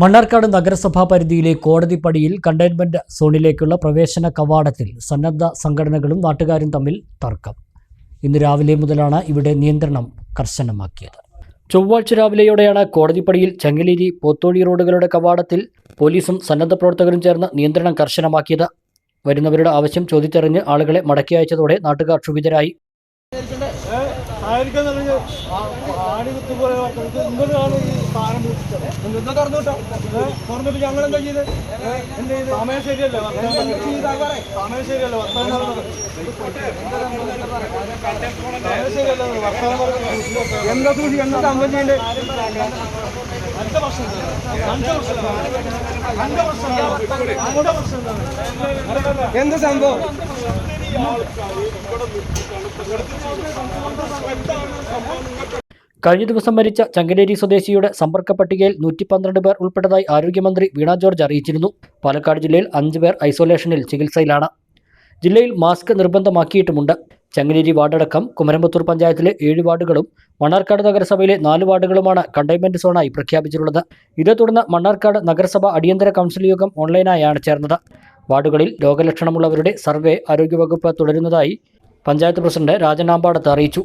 മണ്ണാർക്കാട് നഗരസഭാ പരിധിയിലെ കോടതിപ്പടിയിൽ കണ്ടെയ്ൻമെന്റ് സോണിലേക്കുള്ള പ്രവേശന കവാടത്തിൽ സന്നദ്ധ സംഘടനകളും നാട്ടുകാരും തമ്മിൽ തർക്കം. ഇന്ന് രാവിലെ മുതലാണ് ഇവിടെ നിയന്ത്രണം കർശനമാക്കിയത്. ചൊവ്വാഴ്ച രാവിലെയോടെയാണ് കോടതിപ്പടിയിൽ ചങ്ങലേരി പോത്തോഴി റോഡുകളുടെ കവാടത്തിൽ പോലീസും സന്നദ്ധ പ്രവർത്തകരും ചേർന്ന് നിയന്ത്രണം കർശനമാക്കിയത്. വരുന്നവരുടെ ആവശ്യം ചോദിച്ചറിഞ്ഞ് ആളുകളെ മടക്കി അയച്ചതോടെ നാട്ടുകാർ ക്ഷുഭിതരായി. ആയിരിക്കും തുറന്നു ഇത് നിങ്ങൾ തുറന്നുവിട്ടോ തുറന്നിട്ട് ഞങ്ങൾ എന്താ ചെയ്ത്? എന്ത് ചെയ്ത്? സമയം ശരിയല്ലേ? സമയം ശരിയല്ലേ? വർത്തമാനം ശരിയല്ലേ വർത്തമാനം എന്താ സൂചി എന്താ സംഭവം ചെയ്യണ്ടേ വർഷം വർഷം എന്താ സംഭവം? കഴിഞ്ഞ ദിവസം മരിച്ച ചങ്ങനേരി സ്വദേശിയുടെ സമ്പർക്ക പട്ടികയിൽ നൂറ്റി പന്ത്രണ്ട് പേർ ഉൾപ്പെട്ടതായി ആരോഗ്യമന്ത്രി വീണ ജോർജ് അറിയിച്ചിരുന്നു. പാലക്കാട് ജില്ലയിൽ അഞ്ച് പേർ ഐസൊലേഷനിൽ ചികിത്സയിലാണ്. ജില്ലയിൽ മാസ്ക് നിർബന്ധമാക്കിയിട്ടുമുണ്ട്. ചങ്ങനേരി വാർഡടക്കം കുമരമ്പത്തൂർ പഞ്ചായത്തിലെ ഏഴ് വാർഡുകളും മണ്ണാർക്കാട് നഗരസഭയിലെ നാല് വാർഡുകളുമാണ് കണ്ടെയ്ൻമെന്റ് സോണായി പ്രഖ്യാപിച്ചിട്ടുള്ളത്. ഇതേ തുടർന്ന് മണ്ണാർക്കാട് നഗരസഭ അടിയന്തര കൗൺസിൽ യോഗം ഓൺലൈനായാണ് ചേർന്നത്. വാർഡുകളിൽ രോഗലക്ഷണമുള്ളവരുടെ സർവേ ആരോഗ്യവകുപ്പ് തുടരുന്നതായി പഞ്ചായത്ത് പ്രസിഡന്റ് രാജനാമ്പാടത്ത് അറിയിച്ചു.